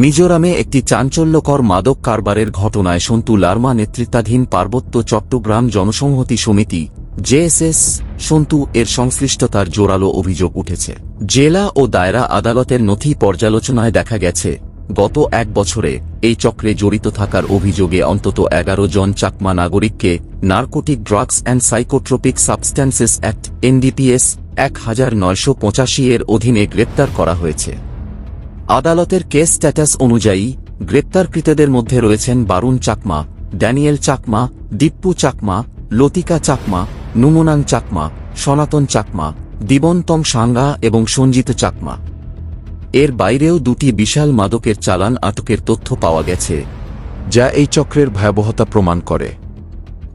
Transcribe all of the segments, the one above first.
মিজোরামে একটি চাঞ্চল্যকর মাদক কারবারের ঘটনায় সন্তু লার্মা নেতৃত্বাধীন পার্বত্য চট্টগ্রাম জনসংহতি সমিতি, জেএসএস, সন্তু এর সংশ্লিষ্টতার জোরালো অভিযোগ উঠেছে। জেলা ও দায়রা আদালতের নথি পর্যালোচনায় দেখা গেছে, গত এক বছরে এই চক্রে জড়িত থাকার অভিযোগে অন্তত এগারো জন চাকমা নাগরিককে narcotic drugs and psychotropic substances act, NDPS, এক হাজার নয়শো পঁচাশি এর অধীনে গ্রেপ্তার করা হয়েছে। আদালতের কেস স্ট্যাটাস অনুযায়ী, গ্রেপ্তারকৃতদের মধ্যে রয়েছেন বারুণ চাকমা, ড্যানিয়েল চাকমা, দীপ্পু চাকমা, লতিকা চাকমা, নুমুনাং চাকমা, সনাতন চাকমা দিবন্তম সাঙ্গা এবং সঞ্জিত চাকমা। এর বাইরেও দুটি বিশাল মাদকের চালান আটকের তথ্য পাওয়া গেছে, যা এই চক্রের ভয়াবহতা প্রমাণ করে।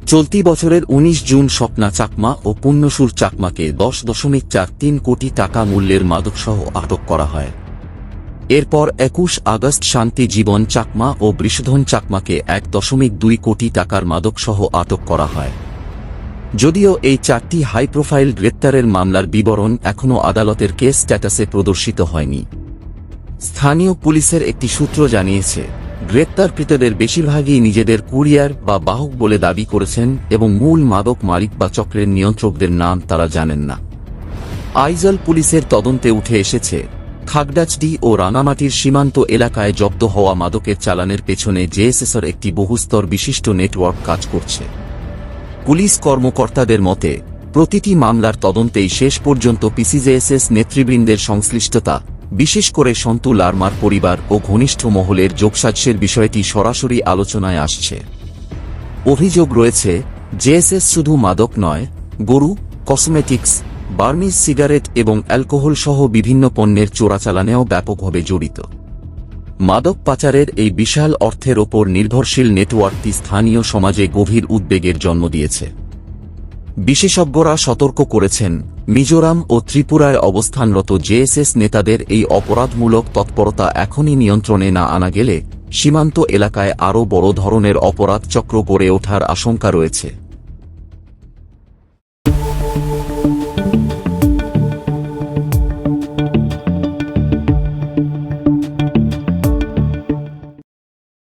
চলতি বছরের ১৯ জুন স্বপ্না চাকমা ও পুণ্যসুর চাকমাকে দশ দশমিক চার তিন কোটি টাকা মূল্যের মাদকসহ আটক করা হয়। এরপর একুশ আগস্ট শান্তি জীবন চাকমা ও বৃষধন চাকমাকে এক দশমিক দুই কোটি টাকার মাদকসহ আটক করা হয়। যদিও এই চারটি হাই প্রোফাইল গ্রেপ্তারের মামলার বিবরণ এখনও আদালতের কেস স্ট্যাটাসে প্রদর্শিত হয়নি। স্থানীয় পুলিশের একটি সূত্র জানিয়েছে, গ্রেপ্তারকৃতদের বেশিরভাগই নিজেদের কুরিয়ার বা বাহক বলে দাবি করেছেন এবং মূল মাদক মালিক বা চক্রের নিয়ন্ত্রকদের নাম তারা জানেন না। আইজল পুলিশের তদন্তে উঠে এসেছে খাগড়াছড়ি ও রাঙামাটির সীমান্ত এলাকায় জব্দ হওয়া মাদকের চালানের পেছনে জেএসএসর একটি বহুস্তর বিশিষ্ট নেটওয়ার্ক কাজ করছে। পুলিশ কর্মকর্তাদের মতে, প্রতিটি মামলার তদন্তেই শেষ পর্যন্ত পিসিজেএসএস নেতৃবৃন্দের সংশ্লিষ্টতা, বিশেষ করে সন্তু লার্মার পরিবার ও ঘনিষ্ঠ মহলের যোগসাজ্যের বিষয়টি সরাসরি আলোচনায় আসছে। অভিযোগ রয়েছে, জেএসএস শুধু মাদক নয়, গরু, কসমেটিক্স বার্মিজ সিগারেট এবং অ্যালকোহল সহ বিভিন্ন পণ্যের চোরাচালানেও ব্যাপকভাবে জড়িত। মাদক পাচারের এই বিশাল অর্থের ওপর নির্ভরশীল নেটওয়ার্কটি স্থানীয় সমাজে গভীর উদ্বেগের জন্ম দিয়েছে। বিশেষজ্ঞরা সতর্ক করেছেন, মিজোরাম ও ত্রিপুরায় অবস্থানরত জেএসএস নেতাদের এই অপরাধমূলক তৎপরতা এখনই নিয়ন্ত্রণে না আনা গেলে সীমান্ত এলাকায় আরও বড় ধরনের অপরাধ চক্র গড়ে ওঠার আশঙ্কা রয়েছে।